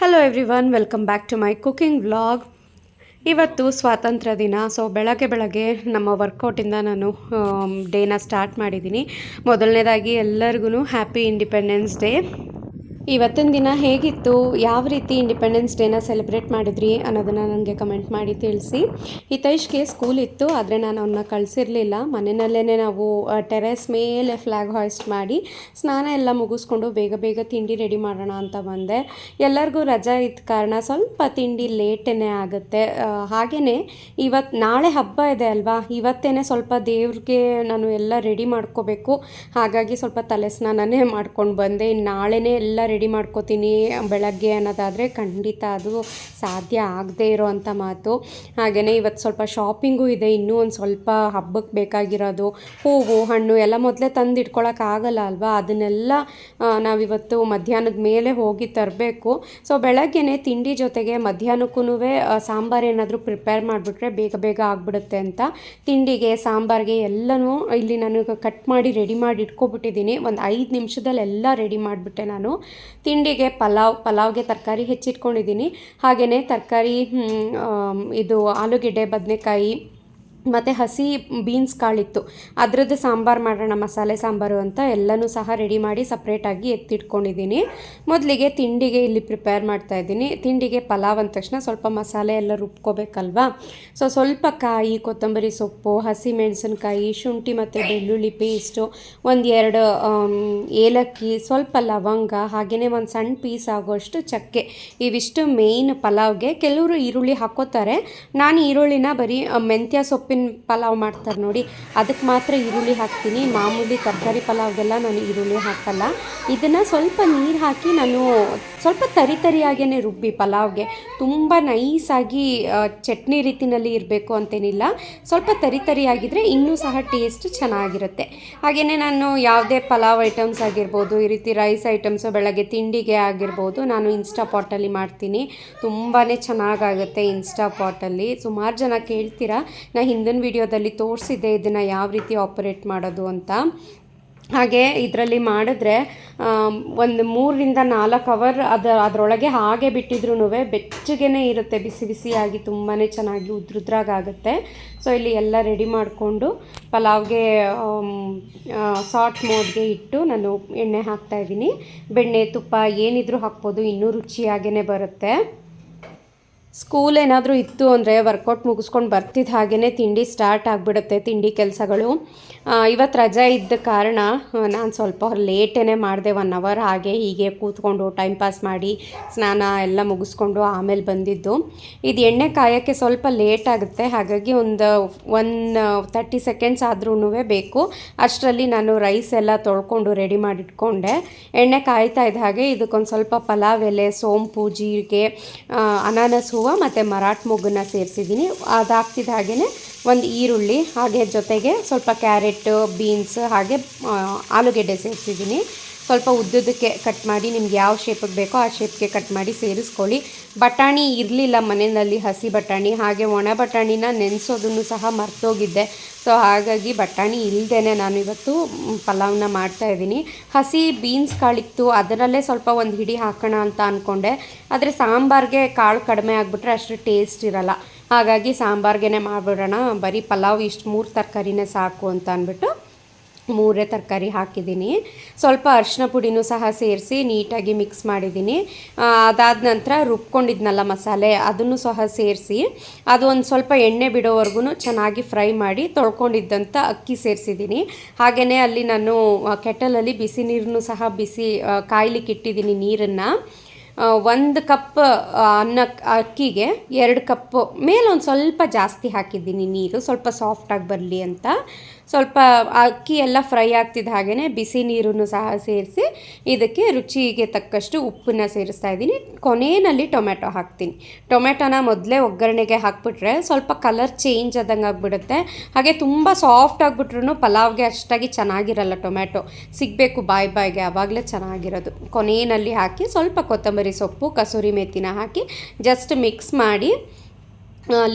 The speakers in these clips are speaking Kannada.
Hello everyone welcome back to my cooking vlog ಇವತ್ತು ಸ್ವಾತಂತ್ರ್ಯ ದಿನ ಸೊ ಬೆಳಗ್ಗೆ ಬೆಳಗ್ಗೆ ನಮ್ಮ ವರ್ಕೌಟಿಂದ ನಾನು ಡೇನ ಸ್ಟಾರ್ಟ್ ಮಾಡಿದ್ದೀನಿ. ಮೊದಲನೇದಾಗಿ ಎಲ್ಲರಿಗೂ ಹ್ಯಾಪಿ ಇಂಡಿಪೆಂಡೆನ್ಸ್ ಡೇ ಇವತ್ತಿನ ದಿನ ಹೇಗಿತ್ತು? ಯಾವ ರೀತಿ ಇಂಡಿಪೆಂಡೆನ್ಸ್ ಡೇನ ಸೆಲೆಬ್ರೇಟ್ ಮಾಡಿದ್ರಿ ಅನ್ನೋದನ್ನು ನನಗೆ ಕಮೆಂಟ್ ಮಾಡಿ ತಿಳಿಸಿ. ಹಿತೈಷ್ಗೆ ಸ್ಕೂಲ್ ಇತ್ತು, ಆದರೆ ನಾನು ಅವನ್ನ ಕಳಿಸಿರಲಿಲ್ಲ. ಮನೆಯಲ್ಲೇ ನಾವು ಟೆರೆಸ್ ಮೇಲೆ ಫ್ಲ್ಯಾಗ್ ಹಾಯ್ಸ್ಟ್ ಮಾಡಿ ಸ್ನಾನ ಎಲ್ಲ ಮುಗಿಸ್ಕೊಂಡು ಬೇಗ ಬೇಗ ತಿಂಡಿ ರೆಡಿ ಮಾಡೋಣ ಅಂತ ಬಂದೆ. ಎಲ್ಲರಿಗೂ ರಜಾ ಇದ್ದ ಕಾರಣ ಸ್ವಲ್ಪ ತಿಂಡಿ ಲೇಟೇ ಆಗುತ್ತೆ. ಹಾಗೆಯೇ ಇವತ್ತು ನಾಳೆ ಹಬ್ಬ ಇದೆ ಅಲ್ವಾ? ಇವತ್ತೇ ಸ್ವಲ್ಪ ದೇವ್ರಿಗೆ ನಾನು ಎಲ್ಲ ರೆಡಿ ಮಾಡ್ಕೋಬೇಕು. ಹಾಗಾಗಿ ಸ್ವಲ್ಪ ತಲೆ ಸ್ನಾನನೇ ಮಾಡ್ಕೊಂಡು ಬಂದೆ. ನಾಳೆನೇ ಎಲ್ಲ ರೆಡಿ ಮಾಡ್ಕೋತೀನಿ ಬೆಳಗ್ಗೆ ಅನ್ನೋದಾದರೆ ಖಂಡಿತ ಅದು ಸಾಧ್ಯ ಆಗದೇ ಇರೋವಂಥ ಮಾತು. ಹಾಗೆಯೇ ಇವತ್ತು ಸ್ವಲ್ಪ ಶಾಪಿಂಗು ಇದೆ, ಇನ್ನೂ ಒಂದು ಸ್ವಲ್ಪ ಹಬ್ಬಕ್ಕೆ ಬೇಕಾಗಿರೋದು, ಹೂವು, ಹಣ್ಣು ಎಲ್ಲ ಮೊದಲೇ ತಂದು ಇಟ್ಕೊಳ್ಳೋಕ್ಕಾಗಲ್ಲ ಅಲ್ವಾ? ಅದನ್ನೆಲ್ಲ ನಾವಿವತ್ತು ಮಧ್ಯಾಹ್ನದ ಮೇಲೆ ಹೋಗಿ ತರಬೇಕು. ಸೊ ಬೆಳಗ್ಗೆನೇ ತಿಂಡಿ ಜೊತೆಗೆ ಮಧ್ಯಾಹ್ನಕ್ಕೂ ಸಾಂಬಾರು ಏನಾದರೂ ಪ್ರಿಪೇರ್ ಮಾಡಿಬಿಟ್ರೆ ಬೇಗ ಬೇಗ ಆಗಿಬಿಡುತ್ತೆ ಅಂತ ತಿಂಡಿಗೆ, ಸಾಂಬಾರಿಗೆ ಎಲ್ಲನೂ ಇಲ್ಲಿ ನಾನು ಕಟ್ ಮಾಡಿ ರೆಡಿ ಮಾಡಿ ಇಟ್ಕೊಬಿಟ್ಟಿದ್ದೀನಿ. ಒಂದು ಐದು ನಿಮಿಷದಲ್ಲಿ ಎಲ್ಲ ರೆಡಿ ಮಾಡಿಬಿಟ್ಟೆ ನಾನು. ತಿಂಡಿಗೆ ಪಲಾವ್ ಪಲಾವ್ಗೆ ತರಕಾರಿ ಹೆಚ್ಚಿಟ್ಕೊಂಡಿದ್ದೀನಿ. ಹಾಗೆಯೇ ತರಕಾರಿ ಇದು ಆಲೂಗೆಡ್ಡೆ ಬದನೆಕಾಯಿ ಮತ್ತು ಹಸಿ ಬೀನ್ಸ್ ಕಾಳಿತ್ತು. ಅದರದ್ದು ಸಾಂಬಾರು ಮಾಡೋಣ, ಮಸಾಲೆ ಸಾಂಬಾರು ಅಂತ ಎಲ್ಲನೂ ಸಹ ರೆಡಿ ಮಾಡಿ ಸಪ್ರೇಟಾಗಿ ಎತ್ತಿಟ್ಕೊಂಡಿದ್ದೀನಿ. ಮೊದಲಿಗೆ ತಿಂಡಿಗೆ ಇಲ್ಲಿ ಪ್ರಿಪೇರ್ ಮಾಡ್ತಾ ಇದ್ದೀನಿ. ತಿಂಡಿಗೆ ಪಲಾವ್ ಅಂದ ತಕ್ಷಣ ಸ್ವಲ್ಪ ಮಸಾಲೆ ಎಲ್ಲ ರುಬ್ಕೋಬೇಕಲ್ವಾ? ಸೊ ಸ್ವಲ್ಪ ಕಾಯಿ, ಕೊತ್ತಂಬರಿ ಸೊಪ್ಪು, ಹಸಿ ಮೆಣಸಿನ್ಕಾಯಿ, ಶುಂಠಿ ಮತ್ತು ಬೆಳ್ಳುಳ್ಳಿ ಪೇಸ್ಟು ಒಂದು ಎರಡು ಏಲಕ್ಕಿ, ಸ್ವಲ್ಪ ಲವಂಗ ಹಾಗೆಯೇ ಒಂದು ಸಣ್ಣ ಪೀಸ್ ಆಗೋಷ್ಟು ಚಕ್ಕೆ. ಇವಿಷ್ಟು ಮೇಯ್ನ್ ಪಲಾವ್ಗೆ. ಕೆಲವರು ಈರುಳ್ಳಿ ಹಾಕೋತಾರೆ ನಾನು ಈರುಳ್ಳಿನ ಬರೀ ಮೆಂತ್ಯ ಸೊಪ್ಪು ಸೊಪ್ಪಿನ ಪಲಾವ್ ಮಾಡ್ತಾರೆ ನೋಡಿ. ಅದಕ್ಕೆ ಮಾತ್ರ ಈರುಳ್ಳಿ ಹಾಕ್ತೀನಿ. ಮಾಮೂಲಿ ತರಕಾರಿ ಪಲಾವ್ಗೆಲ್ಲ ನಾನು ಈರುಳ್ಳಿ ಹಾಕಲ್ಲ. ಇದನ್ನು ಸ್ವಲ್ಪ ನೀರು ಹಾಕಿ ನಾನು ಸ್ವಲ್ಪ ತರಿ ತರಿಯಾಗೇ ರುಬ್ಬಿ ಪಲಾವ್ಗೆ. ತುಂಬ ನೈಸಾಗಿ ಚಟ್ನಿ ರೀತಿನಲ್ಲಿ ಇರಬೇಕು ಅಂತೇನಿಲ್ಲ. ಸ್ವಲ್ಪ ತರಿ ತರಿಯಾಗಿದ್ದರೆ ಇನ್ನೂ ಸಹ ಟೇಸ್ಟ್ ಚೆನ್ನಾಗಿರುತ್ತೆ. ಹಾಗೆಯೇ ನಾನು ಯಾವುದೇ ಪಲಾವ್ ಐಟಮ್ಸ್ ಆಗಿರ್ಬೋದು, ಈ ರೀತಿ ರೈಸ್ ಐಟಮ್ಸು ಬೆಳಗ್ಗೆ ತಿಂಡಿಗೆ ಆಗಿರ್ಬೋದು, ನಾನು ಇನ್ಸ್ಟಾ ಪಾಟಲ್ಲಿ ಮಾಡ್ತೀನಿ. ತುಂಬಾ ಚೆನ್ನಾಗಾಗುತ್ತೆ ಇನ್ಸ್ಟಾ ಪಾಟಲ್ಲಿ ಸುಮಾರು ಜನ ಕೇಳ್ತೀರಾ, ನಾ ಹಿಂದಿನ ವಿಡಿಯೋದಲ್ಲಿ ತೋರಿಸಿದ್ದೆ ಇದನ್ನು ಯಾವ ರೀತಿ ಆಪರೇಟ್ ಮಾಡೋದು ಅಂತ. ಹಾಗೆ ಇದರಲ್ಲಿ ಮಾಡಿದ್ರೆ ಒಂದು ಮೂರರಿಂದ ನಾಲ್ಕು ಅವರ್ ಅದು, ಅದರೊಳಗೆ ಹಾಗೆ ಬಿಟ್ಟಿದ್ರೂ ಬೆಚ್ಚಗೇ ಇರುತ್ತೆ, ಬಿಸಿ ಬಿಸಿಯಾಗಿ ತುಂಬಾ ಚೆನ್ನಾಗಿ ಉದ್ರುದ್ರಾಗುತ್ತೆ ಸೊ ಇಲ್ಲಿ ಎಲ್ಲ ರೆಡಿ ಮಾಡಿಕೊಂಡು ಪಲಾವ್ಗೆ ಸಾಟ್ ಮೋಡ್ಗೆ ಇಟ್ಟು ನಾನು ಎಣ್ಣೆ ಹಾಕ್ತಾಯಿದ್ದೀನಿ ಬೆಣ್ಣೆ ತುಪ್ಪ ಏನಿದ್ರೂ ಹಾಕ್ಬೋದು, ಇನ್ನೂ ರುಚಿಯಾಗೇ ಬರುತ್ತೆ. ಸ್ಕೂಲ್ ಏನಾದರೂ ಇತ್ತು ಅಂದರೆ ವರ್ಕೌಟ್ ಮುಗಿಸ್ಕೊಂಡು ಬರ್ತಿದ್ದ ಹಾಗೇ ತಿಂಡಿ ಸ್ಟಾರ್ಟ್ ಆಗಿಬಿಡುತ್ತೆ, ತಿಂಡಿ ಕೆಲಸಗಳು. ಇವತ್ತು ರಜೆ ಇದ್ದ ಕಾರಣ ನಾನು ಸ್ವಲ್ಪ ಲೇಟೇ ಮಾಡಿದೆ ಒನ್ ಅವರ್ ಹಾಗೆ ಹೀಗೆ ಕೂತ್ಕೊಂಡು ಟೈಮ್ ಪಾಸ್ ಮಾಡಿ ಸ್ನಾನ ಎಲ್ಲ ಮುಗಿಸ್ಕೊಂಡು ಆಮೇಲೆ ಬಂದಿದ್ದು. ಇದು ಎಣ್ಣೆ ಕಾಯೋಕ್ಕೆ ಸ್ವಲ್ಪ ಲೇಟ್ ಆಗುತ್ತೆ, ಹಾಗಾಗಿ ಒಂದು ಒನ್ ತರ್ಟಿ ಸೆಕೆಂಡ್ಸ್ ಆದ್ರೂ ಬೇಕು. ಅಷ್ಟರಲ್ಲಿ ನಾನು ರೈಸ್ ಎಲ್ಲ ತೊಳ್ಕೊಂಡು ರೆಡಿ ಮಾಡಿಟ್ಕೊಂಡೆ. ಎಣ್ಣೆ ಕಾಯ್ತಾ ಇದ್ದ ಹಾಗೆ ಇದಕ್ಕೊಂದು ಸ್ವಲ್ಪ ಪಲಾವ್ ಎಲೆ, ಸೋಂಪು, ಜೀರಿಗೆ ಅನಾನಸ್ ಹೂವು ಮತ್ತು ಮರಾಠ ಮೊಗ್ಗನ್ನ ಸೇರಿಸಿದ್ದೀನಿ. ಅದು ಹಾಕ್ತಿದ್ದ ಹಾಗೆಯೇ ಒಂದು ಈರುಳ್ಳಿ ಹಾಗೆ ಜೊತೆಗೆ ಸ್ವಲ್ಪ ಕ್ಯಾರೆಟ್, ಬೀನ್ಸ್ ಹಾಗೆ ಆಲೂಗೆಡ್ಡೆ ಸೇರಿಸಿದ್ದೀನಿ. ಸ್ವಲ್ಪ ಉದ್ದುದಕ್ಕೆ ಕಟ್ ಮಾಡಿ, ನಿಮ್ಗೆ ಯಾವ ಶೇಪಿಗೆ ಬೇಕೋ ಆ ಶೇಪ್ಗೆ ಕಟ್ ಮಾಡಿ ಸೇರಿಸ್ಕೊಳ್ಳಿ. ಬಟಾಣಿ ಇರಲಿಲ್ಲ ಮನೆಯಲ್ಲಿ ಹಸಿ ಬಟಾಣಿ, ಹಾಗೆ ಒಣ ಬಟಾಣಿನ ನೆನೆಸೋದನ್ನು ಸಹ ಮರ್ತೋಗಿದ್ದೆ. ಸೊ ಹಾಗಾಗಿ ಬಟಾಣಿ ಇಲ್ಲದೇ ನಾನು ಇವತ್ತು ಪಲಾವ್ನ ಮಾಡ್ತಾಯಿದ್ದೀನಿ ಹಸಿ ಬೀನ್ಸ್ ಕಾಳಿತ್ತು, ಅದರಲ್ಲೇ ಸ್ವಲ್ಪ ಒಂದು ಹಿಡಿ ಹಾಕೋಣ ಅಂತ ಅಂದ್ಕೊಂಡೆ ಆದರೆ ಸಾಂಬಾರಿಗೆ ಕಾಳು ಕಡಿಮೆ ಆಗಿಬಿಟ್ರೆ ಅಷ್ಟು ಟೇಸ್ಟ್ ಇರಲ್ಲ. ಹಾಗಾಗಿ ಸಾಂಬಾರ್ಗೆ ಮಾಡಿಬಿಡೋಣ. ಬರೀ ಪಲಾವ್ ಇಷ್ಟು ಮೂರು ತರಕಾರಿನೇ ಸಾಕು ಅಂತ ಅಂದ್ಬಿಟ್ಟು ಮೂರೇ ತರಕಾರಿ ಹಾಕಿದ್ದೀನಿ. ಸ್ವಲ್ಪ ಅರಿಶಿನ ಪುಡಿನೂ ಸಹ ಸೇರಿಸಿ ನೀಟಾಗಿ ಮಿಕ್ಸ್ ಮಾಡಿದ್ದೀನಿ. ಅದಾದ ನಂತರ ರುಬ್ಕೊಂಡಿದ್ನಲ್ಲ ಮಸಾಲೆ, ಅದನ್ನು ಸಹ ಸೇರಿಸಿ, ಅದು ಒಂದು ಸ್ವಲ್ಪ ಎಣ್ಣೆ ಬಿಡೋವರೆಗೂ ಚೆನ್ನಾಗಿ ಫ್ರೈ ಮಾಡಿ ತೊಳ್ಕೊಂಡಿದ್ದಂಥ ಅಕ್ಕಿ ಸೇರಿಸಿದ್ದೀನಿ. ಹಾಗೆಯೇ ಅಲ್ಲಿ ನಾನು ಕೆಟಲಲ್ಲಿ ಬಿಸಿ ನೀರನ್ನು ಸಹ ಬಿಸಿ ಕಾಯ್ಲಿಕ್ಕೆ ಇಟ್ಟಿದ್ದೀನಿ ನೀರನ್ನು. ಒಂದು ಕಪ್ ಅನ್ನ, ಅಕ್ಕಿಗೆ ಎರಡು ಕಪ್ ಮೇಲೆ ಒಂದು ಸ್ವಲ್ಪ ಜಾಸ್ತಿ ಹಾಕಿದ್ದೀನಿ ನೀರು, ಸ್ವಲ್ಪ ಸಾಫ್ಟಾಗಿ ಬರಲಿ ಅಂತ. ಸ್ವಲ್ಪ ಅಕ್ಕಿ ಎಲ್ಲ ಫ್ರೈ ಆಗ್ತಿದ್ದ ಹಾಗೆಯೇ ಬಿಸಿ ನೀರನ್ನು ಸಹ ಸೇರಿಸಿ ಇದಕ್ಕೆ ರುಚಿಗೆ ತಕ್ಕಷ್ಟು ಉಪ್ಪನ್ನು ಸೇರಿಸ್ತಾ ಇದ್ದೀನಿ. ಕೊನೆಯಲ್ಲಿ ಟೊಮೆಟೊ ಹಾಕ್ತೀನಿ. ಟೊಮೆಟೊನ ಮೊದಲೇ ಒಗ್ಗರಣೆಗೆ ಹಾಕ್ಬಿಟ್ರೆ ಸ್ವಲ್ಪ ಕಲರ್ ಚೇಂಜ್ ಆದಂಗೆ ಆಗಿಬಿಡುತ್ತೆ. ಹಾಗೆ ತುಂಬ ಸಾಫ್ಟ್ ಆಗಿಬಿಟ್ರು ಪಲಾವ್ಗೆ ಅಷ್ಟಾಗಿ ಚೆನ್ನಾಗಿರಲ್ಲ ಟೊಮೆಟೊ ಸಿಗಬೇಕು ಬಾಯ್ ಬಾಯ್ಗೆ ಆವಾಗಲೇ ಚೆನ್ನಾಗಿರೋದು. ಕೊನೆಯಲ್ಲಿ ಹಾಕಿ ಸ್ವಲ್ಪ ಕೊತ್ತಂಬರಿ ಸೊಪ್ಪು, ಕಸೂರಿ ಮೆತ್ತಿನ ಹಾಕಿ ಜಸ್ಟ್ ಮಿಕ್ಸ್ ಮಾಡಿ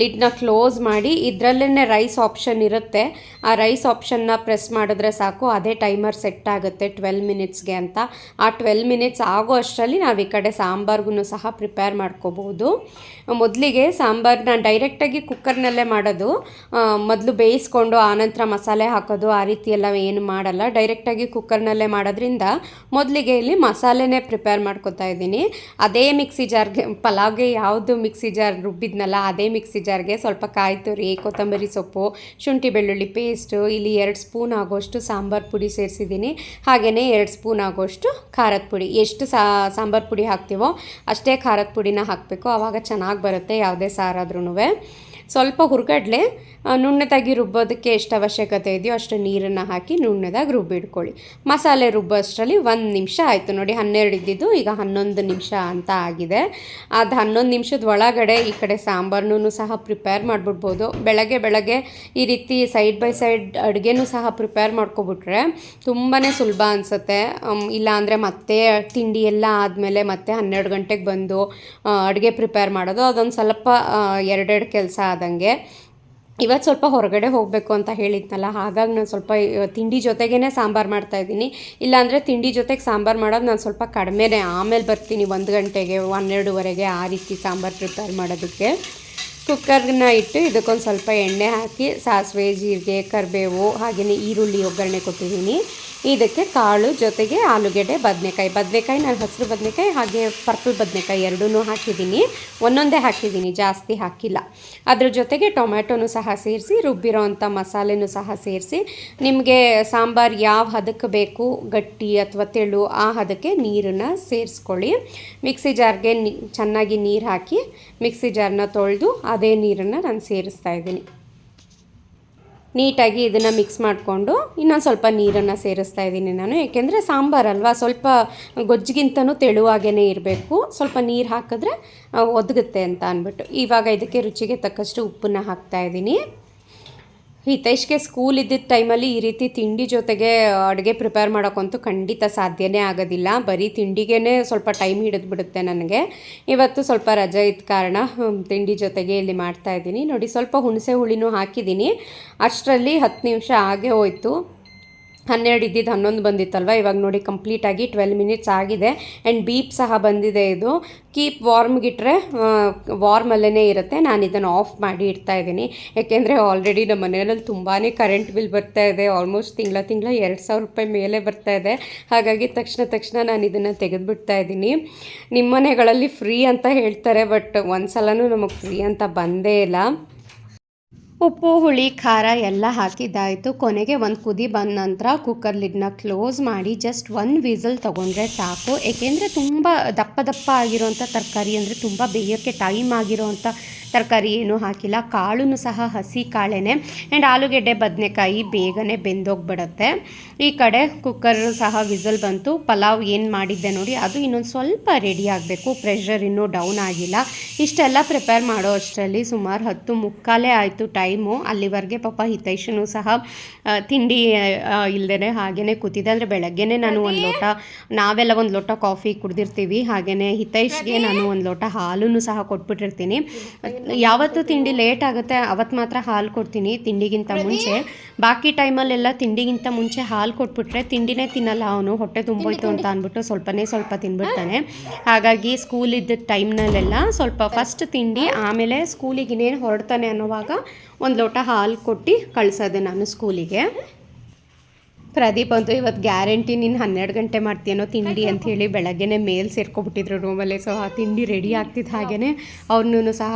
ಲಿಡ್ನ ಕ್ಲೋಸ್ ಮಾಡಿ ಇದರಲ್ಲೇ ರೈಸ್ ಆಪ್ಷನ್ ಇರುತ್ತೆ. ಆ ರೈಸ್ ಆಪ್ಷನ್ನ ಪ್ರೆಸ್ ಮಾಡಿದ್ರೆ ಸಾಕು. ಅದೇ ಟೈಮರ್ ಸೆಟ್ ಆಗುತ್ತೆ ಟ್ವೆಲ್ ಮಿನಿಟ್ಸ್ಗೆ ಅಂತ. ಆ ಟ್ವೆಲ್ ಮಿನಿಟ್ಸ್ ಆಗೋ ಅಷ್ಟರಲ್ಲಿ ನಾವು ಈ ಕಡೆ ಸಾಂಬಾರ್ಗೂ ಸಹ ಪ್ರಿಪೇರ್ ಮಾಡ್ಕೋಬಹುದು ಮೊದಲಿಗೆ ಸಾಂಬಾರು ನಾನು ಡೈರೆಕ್ಟಾಗಿ ಕುಕ್ಕರ್ನಲ್ಲೇ ಮಾಡೋದು. ಮೊದಲು ಬೇಯಿಸ್ಕೊಂಡು ಆನಂತರ ಮಸಾಲೆ ಹಾಕೋದು, ಆ ರೀತಿ ಎಲ್ಲ ಏನು ಮಾಡಲ್ಲ. ಡೈರೆಕ್ಟಾಗಿ ಕುಕ್ಕರ್ನಲ್ಲೇ ಮಾಡೋದ್ರಿಂದ ಮೊದಲಿಗೆ ಇಲ್ಲಿ ಮಸಾಲೆನೇ ಪ್ರಿಪೇರ್ ಮಾಡ್ಕೊತಾ ಇದ್ದೀನಿ. ಅದೇ ಮಿಕ್ಸಿ ಜಾರ್ಗೆ, ಪಲಾವ್ಗೆ ಯಾವುದು ಮಿಕ್ಸಿ ಜಾರ್ ರುಬ್ಬಿದ್ನಲ್ಲ, ಅದೇ ಜಾರ್ಗೆ ಸ್ವಲ್ಪ ಕಾಯಿ ತುರಿ, ಕೊತ್ತಂಬರಿ ಸೊಪ್ಪು, ಶುಂಠಿ ಬೆಳ್ಳುಳ್ಳಿ ಪೇಸ್ಟು ಇಲ್ಲಿ ಎರಡು ಸ್ಪೂನ್ ಆಗೋಷ್ಟು ಸಾಂಬಾರು ಪುಡಿ ಸೇರಿಸಿದ್ದೀನಿ. ಹಾಗೆಯೇ ಎರಡು ಸ್ಪೂನ್ ಆಗೋಷ್ಟು ಖಾರದ ಪುಡಿ. ಎಷ್ಟು ಸಾಂಬಾರು ಪುಡಿ ಹಾಕ್ತೀವೋ ಅಷ್ಟೇ ಖಾರದ ಪುಡಿನ ಹಾಕಬೇಕು. ಆವಾಗ ಚೆನ್ನಾಗಿ ಬರುತ್ತೆ ಯಾವುದೇ ಸಾರಾದ್ರೂ ಸ್ವಲ್ಪ ಹುರ್ಗಡ್ಲೆ ನುಣ್ಣದಾಗಿ ರುಬ್ಬೋದಕ್ಕೆ ಎಷ್ಟು ಅವಶ್ಯಕತೆ ಇದೆಯೋ ಅಷ್ಟು ನೀರನ್ನು ಹಾಕಿ ನುಣ್ಣದಾಗಿ ರುಬ್ಬಿಡ್ಕೊಳ್ಳಿ ಮಸಾಲೆ ರುಬ್ಬೋ ಅಷ್ಟರಲ್ಲಿ ಒಂದು ನಿಮಿಷ ಆಯಿತು. ನೋಡಿ, ಹನ್ನೆರಡು ಇದ್ದಿದ್ದು, ಈಗ ಹನ್ನೊಂದು ನಿಮಿಷ ಅಂತ ಆಗಿದೆ. ಅದು ಹನ್ನೊಂದು ನಿಮಿಷದ ಒಳಗಡೆ ಈ ಕಡೆ ಸಾಂಬಾರನ್ನೂ ಸಹ ಪ್ರಿಪೇರ್ ಮಾಡಿಬಿಡ್ಬೋದು. ಬೆಳಗ್ಗೆ ಬೆಳಗ್ಗೆ ಈ ರೀತಿ ಸೈಡ್ ಬೈ ಸೈಡ್ ಅಡುಗೆನೂ ಸಹ ಪ್ರಿಪೇರ್ ಮಾಡ್ಕೊಬಿಟ್ರೆ ತುಂಬಾ ಸುಲಭ ಅನಿಸುತ್ತೆ. ಇಲ್ಲಾಂದರೆ ಮತ್ತೆ ತಿಂಡಿ ಎಲ್ಲ ಆದಮೇಲೆ ಮತ್ತೆ ಹನ್ನೆರಡು ಗಂಟೆಗೆ ಬಂದು ಅಡುಗೆ ಪ್ರಿಪೇರ್ ಮಾಡೋದು. ಅದೊಂದು ಸ್ವಲ್ಪ ಎರಡೆರಡು ಕೆಲಸ ಆದಂಗೆ. ಇವತ್ತು ಸ್ವಲ್ಪ ಹೊರಗಡೆ ಹೋಗಬೇಕು ಅಂತ ಹೇಳಿದ್ನಲ್ಲ, ಹಾಗಾಗಿ ನಾನು ಸ್ವಲ್ಪ ತಿಂಡಿ ಜೊತೆಗೇ ಸಾಂಬಾರು ಮಾಡ್ತಾಯಿದ್ದೀನಿ ಇಲ್ಲಾಂದರೆ ತಿಂಡಿ ಜೊತೆಗೆ ಸಾಂಬಾರು ಮಾಡೋದು ನಾನು ಸ್ವಲ್ಪ ಕಡಿಮೆನೇ. ಆಮೇಲೆ ಬರ್ತೀನಿ ಒಂದು ಗಂಟೆಗೆ, ಹನ್ನೆರಡುವರೆಗೆ ಆ ರೀತಿ ಸಾಂಬಾರು ಪ್ರಿಪೇರ್ ಮಾಡೋದಕ್ಕೆ. ಕುಕ್ಕರ್ನ ಇಟ್ಟು ಇದಕ್ಕೊಂದು ಸ್ವಲ್ಪ ಎಣ್ಣೆ ಹಾಕಿ, ಸಾಸಿವೆ, ಜೀರಿಗೆ, ಕರಿಬೇವು ಹಾಗೆಯೇ ಈರುಳ್ಳಿ, ಒಗ್ಗರಣೆ ಕೊಟ್ಟಿದ್ದೀನಿ. ಇದಕ್ಕೆ ಕಾಳು ಜೊತೆಗೆ ಆಲೂಗೆಡ್ಡೆ, ಬದನೆಕಾಯಿ. ಬದನೆಕಾಯಿ ನಾನು ಹಸಿರು ಬದನೆಕಾಯಿ, ಹಾಗೆ ಪರ್ಪಲ್ ಬದನೆಕಾಯಿ ಎರಡೂ ಹಾಕಿದ್ದೀನಿ. ಒಂದೊಂದೇ ಹಾಕಿದ್ದೀನಿ, ಜಾಸ್ತಿ ಹಾಕಿಲ್ಲ. ಅದ್ರ ಜೊತೆಗೆ ಟೊಮ್ಯಾಟೊನೂ ಸಹ ಸೇರಿಸಿ ರುಬ್ಬಿರೋ ಅಂಥ ಮಸಾಲೆನೂ ಸಹ ಸೇರಿಸಿ, ನಿಮಗೆ ಸಾಂಬಾರು ಯಾವ ಹದಕ್ಕೆ ಬೇಕು, ಗಟ್ಟಿ ಅಥವಾ ತೆಳು, ಆ ಹದಕ್ಕೆ ನೀರನ್ನು ಸೇರಿಸ್ಕೊಳ್ಳಿ. ಮಿಕ್ಸಿ ಜಾರ್ಗೆ ಚೆನ್ನಾಗಿ ನೀರು ಹಾಕಿ, ಮಿಕ್ಸಿ ಜಾರ್ನ ತೊಳೆದು, ಅದೇ ನೀರನ್ನು ನಾನು ಸೇರಿಸ್ತಾ ಇದ್ದೀನಿ. ನೀಟಾಗಿ ಇದನ್ನು ಮಿಕ್ಸ್ ಮಾಡಿಕೊಂಡು ಇನ್ನೊಂದು ಸ್ವಲ್ಪ ನೀರನ್ನು ಸೇರಿಸ್ತಾ ಇದ್ದೀನಿ ನಾನು. ಏಕೆಂದರೆ ಸಾಂಬಾರಲ್ವಾ ಸ್ವಲ್ಪ ಗೊಜ್ಜಿಗಿಂತನೂ ತೆಳುವಾಗೇ ಇರಬೇಕು. ಸ್ವಲ್ಪ ನೀರು ಹಾಕಿದ್ರೆ ಒದಗುತ್ತೆ ಅಂತ ಅಂದ್ಬಿಟ್ಟು ಇವಾಗ ಇದಕ್ಕೆ ರುಚಿಗೆ ತಕ್ಕಷ್ಟು ಉಪ್ಪನ್ನು ಹಾಕ್ತಾ ಇದ್ದೀನಿ. ಹಿತೈಷ್ಗೆ ಸ್ಕೂಲ್ ಇದ್ದಿದ್ದ ಟೈಮಲ್ಲಿ ಈ ರೀತಿ ತಿಂಡಿ ಜೊತೆಗೆ ಅಡುಗೆ ಪ್ರಿಪೇರ್ ಮಾಡೋಕ್ಕಂತೂ ಖಂಡಿತ ಸಾಧ್ಯನೇ ಆಗೋದಿಲ್ಲ. ಬರೀ ತಿಂಡಿಗೇ ಸ್ವಲ್ಪ ಟೈಮ್ ಹಿಡಿದ್ಬಿಡುತ್ತೆ ನನಗೆ. ಇವತ್ತು ಸ್ವಲ್ಪ ರಜೆ ಇದ್ದ ಕಾರಣ ತಿಂಡಿ ಜೊತೆಗೆ ಇಲ್ಲಿ ಮಾಡ್ತಾ ಇದ್ದೀನಿ. ನೋಡಿ, ಸ್ವಲ್ಪ ಹುಣಸೆ ಹುಳಿನೂ ಹಾಕಿದ್ದೀನಿ. ಅಷ್ಟರಲ್ಲಿ ಹತ್ತು ನಿಮಿಷ ಆಗೇ ಹೋಯ್ತು. ಹನ್ನೆರಡು ಇದ್ದಿದ್ದು ಹನ್ನೊಂದು ಬಂದಿತ್ತಲ್ವ? ಇವಾಗ ನೋಡಿ ಕಂಪ್ಲೀಟಾಗಿ ಟ್ವೆಲ್ ಮಿನಿಟ್ಸ್ ಆಗಿದೆ. ಆ್ಯಂಡ್ ಬೀಪ್ ಸಹ ಬಂದಿದೆ ಇದು. ಕೀಪ್ ವಾರ್ಮ್ಗಿಟ್ರೆ ವಾರ್ಮಲ್ಲೇ ಇರುತ್ತೆ. ನಾನು ಇದನ್ನು ಆಫ್ ಮಾಡಿ ಇಡ್ತಾ ಇದ್ದೀನಿ. ಯಾಕೆಂದರೆ ಆಲ್ರೆಡಿ ನಮ್ಮ ಮನೆಯಲ್ಲಿ ತುಂಬಾ ಕರೆಂಟ್ ಬಿಲ್ ಬರ್ತಾ ಇದೆ. ಆಲ್ಮೋಸ್ಟ್ ತಿಂಗಳ ತಿಂಗಳ ಎರಡು ಸಾವಿರ ರೂಪಾಯಿ ಮೇಲೆ ಬರ್ತಾ ಇದೆ. ಹಾಗಾಗಿ ತಕ್ಷಣ ತಕ್ಷಣ ನಾನು ಇದನ್ನು ತೆಗೆದುಬಿಡ್ತಾ ಇದ್ದೀನಿ. ನಿಮ್ಮ ಮನೆಗಳಲ್ಲಿ ಫ್ರೀ ಅಂತ ಹೇಳ್ತಾರೆ, ಬಟ್ ಒಂದು ಸಲನೂ ನಮಗೆ ಫ್ರೀ ಅಂತ ಬಂದೇ ಇಲ್ಲ. ಉಪ್ಪು, ಹುಳಿ, ಖಾರ ಎಲ್ಲ ಹಾಕಿದ್ದಾಯಿತು. ಕೊನೆಗೆ ಒಂದು ಕುದಿ ಬಂದ ನಂತರ ಕುಕ್ಕರ್ ಲಿಡ್ನ ಕ್ಲೋಸ್ ಮಾಡಿ ಜಸ್ಟ್ ಒಂದು ವಿಸಲ್ ತೊಗೊಂಡ್ರೆ ಸಾಕು. ಏಕೆಂದರೆ ತುಂಬ ದಪ್ಪ ದಪ್ಪ ಆಗಿರೋಂಥ ತರಕಾರಿ ಅಂದರೆ ತುಂಬ ಬೇಯೋಕ್ಕೆ ಟೈಮ್ ಆಗಿರೋಂಥ ತರಕಾರಿ ಏನೂ ಹಾಕಿಲ್ಲ ಕಾಳು ಸಹ ಹಸಿ ಕಾಳೇನೆ. ಆ್ಯಂಡ್ ಆಲೂಗೆಡ್ಡೆ ಬದನೆಕಾಯಿ ಬೇಗನೆ ಬೆಂದೋಗ್ಬಿಡತ್ತೆ. ಈ ಕಡೆ ಕುಕ್ಕರ್ ಸಹ ವಿಸಲ್ ಬಂತು. ಪಲಾವ್ ಏನು ಮಾಡಿದ್ದೆ ನೋಡಿ ಅದು ಇನ್ನೊಂದು ಸ್ವಲ್ಪ ರೆಡಿ ಆಗಬೇಕು. ಪ್ರೆಷರ್ ಇನ್ನೂ ಡೌನ್ ಆಗಿಲ್ಲ. ಇಷ್ಟೆಲ್ಲ ಪ್ರಿಪೇರ್ ಮಾಡೋ ಅಷ್ಟರಲ್ಲಿ ಸುಮಾರು ಹತ್ತು ಮುಕ್ಕಾಲೇ ಆಯಿತು ಟೈಮು ಅಲ್ಲಿವರೆಗೆ ಪಾಪ ಹಿತೈಷನು ಸಹ ತಿಂಡಿ ಇಲ್ಲದೇ ಹಾಗೇ ಕೂತಿದ್ದೆ ಅಂದರೆ ಬೆಳಗ್ಗೆನೇ ನಾನು ಒಂದು ಲೋಟ ನಾವೆಲ್ಲ ಒಂದು ಲೋಟ ಕಾಫಿ ಕುಡ್ದಿರ್ತೀವಿ. ಹಾಗೆಯೇ ಹಿತೈಷ್ಗೆ ನಾನು ಒಂದು ಲೋಟ ಹಾಲನ್ನು ಸಹ ಕೊಟ್ಬಿಟ್ಟಿರ್ತೀನಿ. ಯಾವತ್ತು ತಿಂಡಿ ಲೇಟ್ ಆಗುತ್ತೆ. ಅವತ್ತು ಮಾತ್ರ ಹಾಲು ಕೊಡ್ತೀನಿ ತಿಂಡಿಗಿಂತ ಮುಂಚೆ. ಬಾಕಿ ಟೈಮಲ್ಲೆಲ್ಲ ತಿಂಡಿಗಿಂತ ಮುಂಚೆ ಹಾಲು ಕೊಟ್ಬಿಟ್ರೆ ತಿಂಡಿನೇ ತಿನ್ನಲ್ಲ ಅವನು. ಹೊಟ್ಟೆ ತುಂಬೋಯ್ತು ಅಂತ ಅಂದ್ಬಿಟ್ಟು ಸ್ವಲ್ಪನೇ ಸ್ವಲ್ಪ ತಿನ್ಬಿಡ್ತಾನೆ. ಹಾಗಾಗಿ ಸ್ಕೂಲ್ ಇದ್ದ ಟೈಮ್ನಲ್ಲೆಲ್ಲ ಸ್ವಲ್ಪ ಫಸ್ಟ್ ತಿಂಡಿ ಆಮೇಲೆ ಸ್ಕೂಲಿಗೆ ಇನ್ನೇನು ಹೊರಡ್ತಾನೆ ಅನ್ನೋವಾಗ ಒಂದು ಲೋಟ ಹಾಲು ಕೊಟ್ಟು ಕಳಿಸೋದೆ ನಾನು ಸ್ಕೂಲಿಗೆ ಪ್ರದೀಪ್ ಅಂತೂ ಇವತ್ತು ಗ್ಯಾರಂಟಿ ನೀನು ಹನ್ನೆರಡು ಗಂಟೆ ಮಾಡ್ತೀಯನೋ ತಿಂಡಿ ಅಂತ ಹೇಳಿ ಬೆಳಗ್ಗೆನೇ ಮೇಲ್ ಸೇರ್ಕೊಬಿಟ್ಟಿದ್ರು ರೂಮಲ್ಲೇ ಸೊ ಆ ತಿಂಡಿ ರೆಡಿ ಆಗ್ತಿದ್ದ ಹಾಗೇ ಅವ್ರನ್ನೂ ಸಹ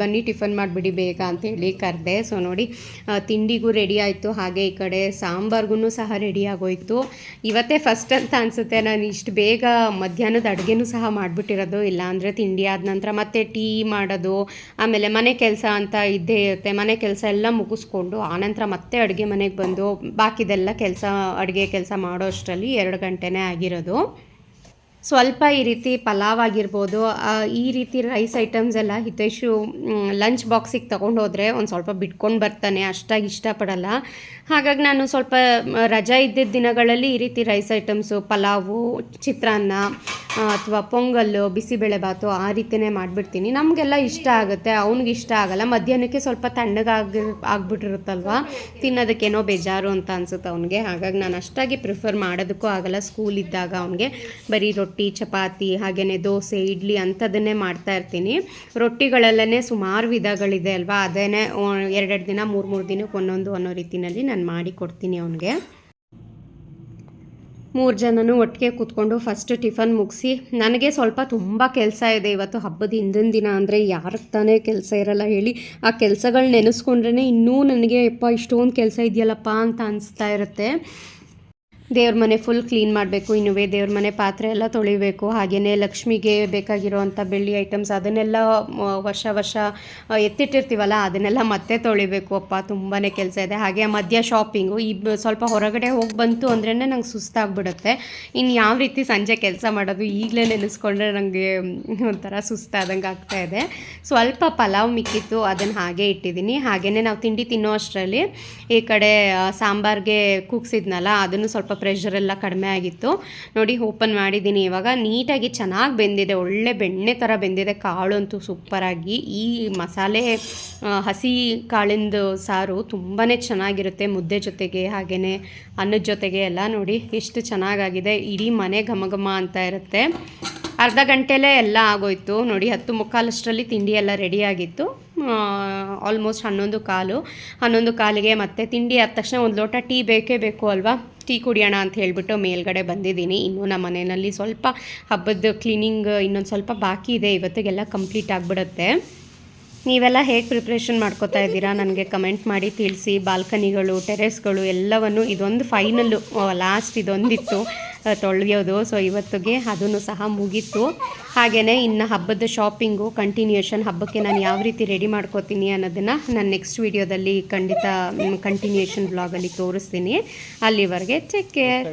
ಬನ್ನಿ ಟಿಫನ್ ಮಾಡಿಬಿಡಿ ಬೇಗ ಅಂತೇಳಿ ಕರೆದೆ. ಸೊ ನೋಡಿ ತಿಂಡಿಗೂ ರೆಡಿ ಆಯಿತು. ಹಾಗೆ ಈ ಕಡೆ ಸಾಂಬಾರ್ಗೂ ಸಹ ರೆಡಿ ಆಗೋಯ್ತು. ಇವತ್ತೇ ಫಸ್ಟ್ ಅಂತ ಅನಿಸುತ್ತೆ. ನಾನು ಇಷ್ಟು ಬೇಗ ಮಧ್ಯಾಹ್ನದ ಅಡುಗೆನೂ ಸಹ ಮಾಡಿಬಿಟ್ಟಿರೋದು. ಇಲ್ಲಾಂದರೆ ತಿಂಡಿ ಆದ ನಂತರ ಮತ್ತೆ ಟೀ ಮಾಡೋದು ಆಮೇಲೆ ಮನೆ ಕೆಲಸ ಅಂತ ಇದ್ದೇ ಇರುತ್ತೆ. ಮನೆ ಕೆಲಸ ಎಲ್ಲ ಮುಗಿಸ್ಕೊಂಡು ಆನಂತರ ಮತ್ತೆ ಅಡುಗೆ ಮನೆಗೆ ಬಂದು ಬಾಕಿದೆಲ್ಲ ಕೆಲಸ ಅಡುಗೆ ಕೆಲಸ ಮಾಡೋ ಅಷ್ಟರಲ್ಲಿ ಎರಡು ಗಂಟೆನೇ ಆಗಿರೋದು. ಸ್ವಲ್ಪ ಈ ರೀತಿ ಪಲಾವ್ ಆಗಿರ್ಬೋದು ಈ ರೀತಿ ರೈಸ್ ಐಟಮ್ಸ್ ಎಲ್ಲ ಹಿತೇಶು ಲಂಚ್ ಬಾಕ್ಸಿಗೆ ತೊಗೊಂಡು ಹೋದರೆ ಒಂದು ಸ್ವಲ್ಪ ಬಿಟ್ಕೊಂಡು ಬರ್ತಾನೆ, ಅಷ್ಟಾಗಿ ಇಷ್ಟಪಡಲ್ಲ. ಹಾಗಾಗಿ ನಾನು ಸ್ವಲ್ಪ ರಜಾ ಇದ್ದಿದ್ದ ದಿನಗಳಲ್ಲಿ ಈ ರೀತಿ ರೈಸ್ ಐಟಮ್ಸು ಪಲಾವು, ಚಿತ್ರಾನ್ನ ಅಥವಾ ಪೊಂಗಲ್ಲು ಬಿಸಿಬೇಳೆಬಾತು ಆ ರೀತಿಯೇ ಮಾಡಿಬಿಡ್ತೀನಿ. ನಮಗೆಲ್ಲ ಇಷ್ಟ ಆಗುತ್ತೆ, ಅವ್ನಿಗೆ ಇಷ್ಟ ಆಗಲ್ಲ. ಮಧ್ಯಾಹ್ನಕ್ಕೆ ಸ್ವಲ್ಪ ತಣ್ಣಗಾಗಿ ಆಗ್ಬಿಟ್ಟಿರುತ್ತಲ್ವ? ತಿನ್ನೋದಕ್ಕೇನೋ ಬೇಜಾರು ಅಂತ ಅನ್ಸುತ್ತೆ ಅವ್ನಿಗೆ. ಹಾಗಾಗಿ ನಾನು ಅಷ್ಟಾಗಿ ಪ್ರಿಫರ್ ಮಾಡೋದಕ್ಕೂ ಆಗಲ್ಲ ಸ್ಕೂಲ್ ಇದ್ದಾಗ ಅವನಿಗೆ. ಬರೀ ರೊಟ್ಟಿ ಚಪಾತಿ ಹಾಗೇ ದೋಸೆ, ಇಡ್ಲಿ ಅಂಥದ್ದನ್ನೇ ಮಾಡ್ತಾ ಇರ್ತೀನಿ. ರೊಟ್ಟಿಗಳಲ್ಲೇ ಸುಮಾರು ವಿಧಗಳಿದೆ ಅಲ್ವಾ? ಅದೇ ಎರಡೆರಡು ದಿನ, ಮೂರು ಮೂರು ದಿನಕ್ಕೆ ಒಂದೊಂದು ಅನ್ನೋ ರೀತಿಯಲ್ಲಿ ನಾನು ಮಾಡಿ ಕೊಡ್ತೀನಿ ಅವನಿಗೆ. ಮೂರು ಜನನೂ ಒಟ್ಟಿಗೆ ಕೂತ್ಕೊಂಡು ಫಸ್ಟ್ ಟಿಫನ್ ಮುಗಿಸಿ, ನನಗೆ ಸ್ವಲ್ಪ ತುಂಬ ಕೆಲಸ ಇದೆ ಇವತ್ತು ಹಬ್ಬದ ಹಿಂದಿನ ದಿನ ಅಂದರೆ ಯಾರಿಗೆ ತಾನೇ ಕೆಲಸ ಇರಲ್ಲ ಹೇಳಿ, ಆ ಕೆಲಸಗಳು ನೆನೆಸ್ಕೊಂಡ್ರೇ ಇನ್ನೂ ನನಗೆ, ಯಪ್ಪ, ಇಷ್ಟೊಂದು ಕೆಲಸ ಇದೆಯಲ್ಲಪ್ಪ ಅಂತ ಅನಿಸ್ತಾ ಇರುತ್ತೆ. ದೇವ್ರ ಮನೆ ಫುಲ್ ಕ್ಲೀನ್ ಮಾಡಬೇಕು ಇನ್ನುವೇ ದೇವ್ರ ಮನೆ ಪಾತ್ರೆ ಎಲ್ಲ ತೊಳಿಬೇಕು ಹಾಗೆಯೇ ಲಕ್ಷ್ಮಿಗೆ ಬೇಕಾಗಿರುವಂಥ ಬೆಳ್ಳಿ ಐಟಮ್ಸ್ ಅದನ್ನೆಲ್ಲ ವರ್ಷ ವರ್ಷ ಎತ್ತಿಟ್ಟಿರ್ತೀವಲ್ಲ, ಅದನ್ನೆಲ್ಲ ಮತ್ತೆ ತೊಳಿಬೇಕು. ಅಪ್ಪ ತುಂಬಾ ಕೆಲಸ ಇದೆ. ಹಾಗೆ ಮಧ್ಯ ಶಾಪಿಂಗು ಈ ಸ್ವಲ್ಪ ಹೊರಗಡೆ ಹೋಗಿ ಬಂತು ಅಂದ್ರೇ ನಂಗೆ ಸುಸ್ತಾಗ್ಬಿಡುತ್ತೆ. ಇನ್ನು ಯಾವ ರೀತಿ ಸಂಜೆ ಕೆಲಸ ಮಾಡೋದು ಈಗಲೇ ನೆನೆಸ್ಕೊಂಡ್ರೆ ನನಗೆ ಒಂಥರ ಸುಸ್ತಾದಂಗೆ ಆಗ್ತಾ ಇದೆ. ಸ್ವಲ್ಪ ಪಲಾವ್ ಮಿಕ್ಕಿತ್ತು ಅದನ್ನು ಹಾಗೆ ಇಟ್ಟಿದ್ದೀನಿ. ಹಾಗೆಯೇ ನಾವು ತಿಂಡಿ ತಿನ್ನೋ ಅಷ್ಟರಲ್ಲಿ ಈ ಕಡೆ ಸಾಂಬಾರ್ಗೆ ಕೂಗ್ಸಿದ್ನಲ್ಲ, ಅದನ್ನು ಸ್ವಲ್ಪ ಪ್ರೆಷರ್ ಎಲ್ಲ ಕಡಿಮೆ ಆಗಿತ್ತು. ನೋಡಿ ಓಪನ್ ಮಾಡಿದ್ದೀನಿ. ಇವಾಗ ನೀಟಾಗಿ ಚೆನ್ನಾಗಿ ಬೆಂದಿದೆ. ಒಳ್ಳೆ ಬೆಣ್ಣೆ ಥರ ಬೆಂದಿದೆ. ಕಾಳು ಅಂತೂ ಸೂಪರಾಗಿ ಈ ಮಸಾಲೆ ಹಸಿ ಕಾಳಿಂದು ಸಾರು ತುಂಬಾ ಚೆನ್ನಾಗಿರುತ್ತೆ ಮುದ್ದೆ ಜೊತೆಗೆ ಹಾಗೆಯೇ ಅನ್ನದ ಜೊತೆಗೆ ಎಲ್ಲ ನೋಡಿ ಎಷ್ಟು ಚೆನ್ನಾಗಾಗಿದೆ. ಇಡೀ ಮನೆ ಘಮ ಘಮ ಅಂತ ಇರುತ್ತೆ. ಅರ್ಧ ಗಂಟೆಲೇ ಎಲ್ಲ ಆಗೋಯ್ತು. ನೋಡಿ, ಹತ್ತು ಮುಕ್ಕಾಲಷ್ಟರಲ್ಲಿ ತಿಂಡಿ ಎಲ್ಲ ರೆಡಿಯಾಗಿತ್ತು ಆಲ್ಮೋಸ್ಟ್ ಹನ್ನೊಂದು ಕಾಲು. ಹನ್ನೊಂದು ಕಾಲಿಗೆ ಮತ್ತೆ ತಿಂಡಿ ಆದ ತಕ್ಷಣ ಒಂದು ಲೋಟ ಟೀ ಬೇಕೇ ಬೇಕು ಅಲ್ವಾ? ಟೀ ಕುಡಿಯೋಣ ಅಂತ ಹೇಳಿಬಿಟ್ಟು ಮೇಲ್ಗಡೆ ಬಂದಿದ್ದೀನಿ. ಇನ್ನೂ ನಮ್ಮ ಮನೆಯಲ್ಲಿ ಸ್ವಲ್ಪ ಹಬ್ಬದ ಕ್ಲೀನಿಂಗ್ ಇನ್ನೊಂದು ಸ್ವಲ್ಪ ಬಾಕಿ ಇದೆ. ಇವತ್ತಿಗೆಲ್ಲ ಕಂಪ್ಲೀಟ್ ಆಗಿಬಿಡುತ್ತೆ. ನೀವೆಲ್ಲ ಹೇಗೆ ಪ್ರಿಪ್ರೇಷನ್ ಮಾಡ್ಕೋತಾ ಇದ್ದೀರಾ? ನನಗೆ ಕಮೆಂಟ್ ಮಾಡಿ ತಿಳಿಸಿ. ಬಾಲ್ಕನಿಗಳು ಟೆರೆಸ್ಗಳು ಎಲ್ಲವನ್ನು ಇದೊಂದು ಫೈನಲ್ಲು ಲಾಸ್ಟ್ ಇದೊಂದಿತ್ತು. ತೊಳೆಯೋದು ಸೊ ಇವತ್ತಿಗೆ ಅದನ್ನು ಸಹ ಮುಗೀತು. ಹಾಗೆಯೇ ಇನ್ನು ಹಬ್ಬದ ಶಾಪಿಂಗು ಕಂಟಿನ್ಯೂಷನ್ ಹಬ್ಬಕ್ಕೆ ನಾನು ಯಾವ ರೀತಿ ರೆಡಿ ಮಾಡ್ಕೋತೀನಿ ಅನ್ನೋದನ್ನು ನಾನು ನೆಕ್ಸ್ಟ್ ವೀಡಿಯೋದಲ್ಲಿ ಖಂಡಿತ ಕಂಟಿನ್ಯೂಷನ್ ಬ್ಲಾಗಲ್ಲಿ ತೋರಿಸ್ತೀನಿ. ಅಲ್ಲಿವರೆಗೆ ಟೇಕ್ ಕೇರ್